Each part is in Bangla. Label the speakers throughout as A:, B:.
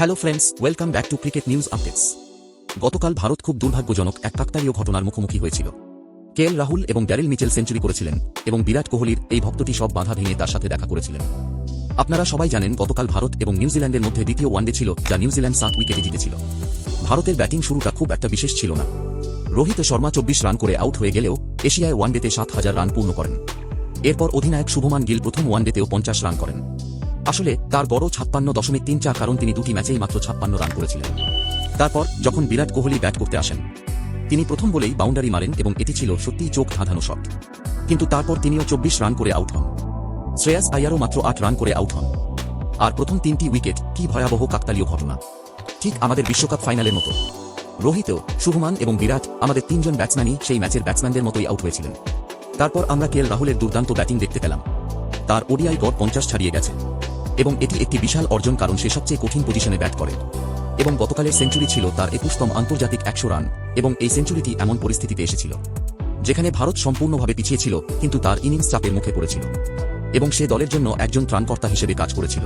A: Hello friends welcome back to cricket news updates গতকাল ভারত খুব দুর্ভাগ্যজনক এক কাকতালীয় ঘটনার মুখোমুখি হয়েছিল। কে রাহুল এবং ড্যারিল মিচেল সেঞ্চুরি করেছিলেন এবং বিরাট কোহলির এই ভক্তটি সব বাধা ভেঙে তার সাথে দেখা করেছিলেন। আপনারা সবাই জানেন গতকাল ভারত এবং নিউজিল্যান্ডের মধ্যে দ্বিতীয় ওয়ানডে ছিল যা নিউজিল্যান্ড সাত উইকেটে জিতেছিল। ভারতের ব্যাটিং শুরুটা খুব একটা বিশেষ ছিল না। রোহিত শর্মা চব্বিশ রান করে আউট হয়ে গেলেও এশিয়ায় ওয়ানডেতে সাত হাজার রান পূর্ণ করেন। এরপর অধিনায়ক শুভমান গিল প্রথম ওয়ানডেতেও পঞ্চাশ রান করেন। আসলে তার বড় ছাপ্পান্ন দশমিক তিন চার কারণ তিনি দুটি ম্যাচেই মাত্র ছাপ্পান্ন রান করেছিলেন। তারপর যখন বিরাট কোহলি ব্যাট করতে আসেন, তিনি প্রথম বলেই বাউন্ডারি মারেন এবং এটি ছিল সত্যিই চোখ ধাঁধানো শট। কিন্তু তারপর তিনিও চব্বিশ রান করে আউট হন। শ্রেয়াস আয়ারও মাত্র আট রান করে আউট হন। আর প্রথম তিনটি উইকেট কি ভয়াবহ কাকতালীয় ঘটনা। ঠিক আমাদের বিশ্বকাপ ফাইনালের মতো। রোহিত শুভমান এবং বিরাট আমাদের তিনজন ব্যাটসম্যানই সেই ম্যাচের ব্যাটসম্যানদের মতোই আউট হয়েছিলেন। তারপর আমরা কেএল রাহুলের দুর্দান্ত ব্যাটিং দেখতে পেলাম। তার ওডিআই গড় পঞ্চাশ ছাড়িয়ে গেছে। এবং এটি একটি বিশাল অর্জন কারণ সে সবচেয়ে কঠিন পজিশনে ব্যাট করে। এবং গতকালের সেঞ্চুরি ছিল তার একুশতম আন্তর্জাতিক একশো রান এবং এই সেঞ্চুরিটি এমন পরিস্থিতিতে এসেছিল, যেখানে ভারত সম্পূর্ণভাবে পিছিয়ে ছিল, কিন্তু তার ইনিংস চাপের মুখে পড়েছিল, এবং সে দলের জন্য একজন ত্রাণকর্তা হিসেবে কাজ করেছিল।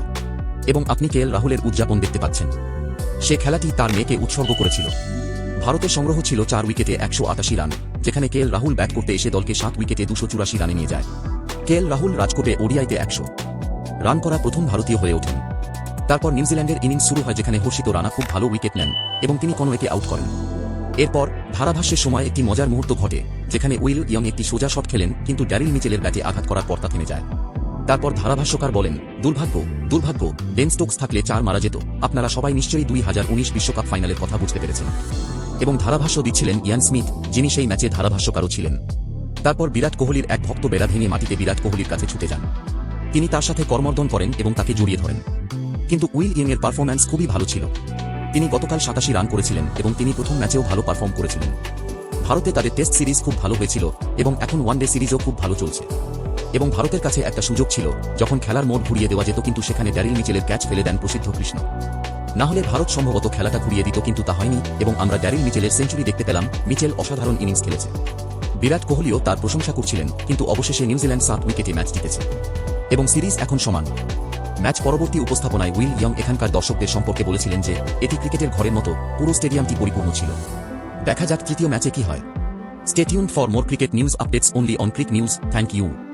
A: এবং আপনি কেএল রাহুলের উদযাপন দেখতে পাচ্ছেন। সে খেলাটি তার মেয়েকে উৎসর্গ করেছিল। ভারতের সংগ্রহ ছিল চার উইকেটে একশো আটাশি রান যেখানে কেএল রাহুল ব্যাট করতে এসে দলকে সাত উইকেটে দুশো চুরাশি রানে নিয়ে যায়। কেএল রাহুল রাজকোটে ওডিআইতে একশো। রান করা প্রথম ভারতীয় হয়ে ওঠেন। তারপর নিউজিল্যান্ডের ইনিংস শুরু হয় যেখানে হর্ষিত রানা খুব ভালো উইকেট নেন এবং তিনি কোনো একে আউট করেন। এরপর ধারাভাষ্যের সময় একটি মজার মুহূর্ত ঘটে, যেখানে উইল ইয়ং একটি সোজা শট খেলেন কিন্তু ড্যারিল মিচেলের ব্যাটে আঘাত করার পর তা থেমে যায়। তারপর ধারাভাষ্যকার বলেন, দুর্ভাগ্য দুর্ভাগ্য বেন স্টোকস থাকলে চার মারা যেত। আপনারা সবাই নিশ্চয়ই দুই হাজার উনিশ বিশ্বকাপ ফাইনালের কথা বুঝতে পেরেছেন। এবং ধারাভাষ্য দিচ্ছিলেন ইয়ান স্মিথ, যিনি সেই ম্যাচে ধারাভাষ্যকারও ছিলেন। তারপর বিরাট কোহলির এক ভক্ত বেড়া ভেঙে মাটিতে বিরাট কোহলির কাছে ছুটে যান। তিনি তার সাথে কর্মর্দন করেন এবং তাকে জড়িয়ে ধরেন। কিন্তু উইল ইয়ং এর পারফরম্যান্স খুবই ভালো ছিল। তিনি গতকাল সাতাশি রান করেছিলেন এবং তিনি প্রথম ম্যাচেও ভালো পারফর্ম করেছিলেন। ভারতে তাদের টেস্ট সিরিজ খুব ভালো হয়েছিল এবং এখন ওয়ানডে সিরিজও খুব ভালো চলছে। এবং ভারতের কাছে একটা সুযোগ ছিল, যখন খেলার মোড় ঘুরিয়ে দেওয়া যেত কিন্তু সেখানে ড্যারিল মিচেলের ক্যাচ ফেলে দেন প্রসিদ্ধ কৃষ্ণ। না হলে ভারত সম্ভবত খেলাটা ঘুরিয়ে দিত কিন্তু তা হয়নি এবং আমরা ড্যারিল মিচেলের সেঞ্চুরি দেখতে পেলাম, মিচেল অসাধারণ ইনিংস খেলেছে। বিরাট কোহলিও তার প্রশংসা করছিলেন, কিন্তু অবশেষে নিউজিল্যান্ড সাত উইকেটে ম্যাচ জিতেছে। এবং সিরিজ এখন সমান। ম্যাচ পরবর্তী উপস্থাপনায় উইল ইয়ং এখানকার দর্শকদের সম্পর্কে বলেছিলেন যে, এটি ক্রিকেটের ঘরের মতো, পুরো স্টেডিয়ামটি পরিপূর্ণ ছিল। দেখা যাক তৃতীয় ম্যাচে কি হয়। Stay tuned for more cricket news updates only on Cric News thank you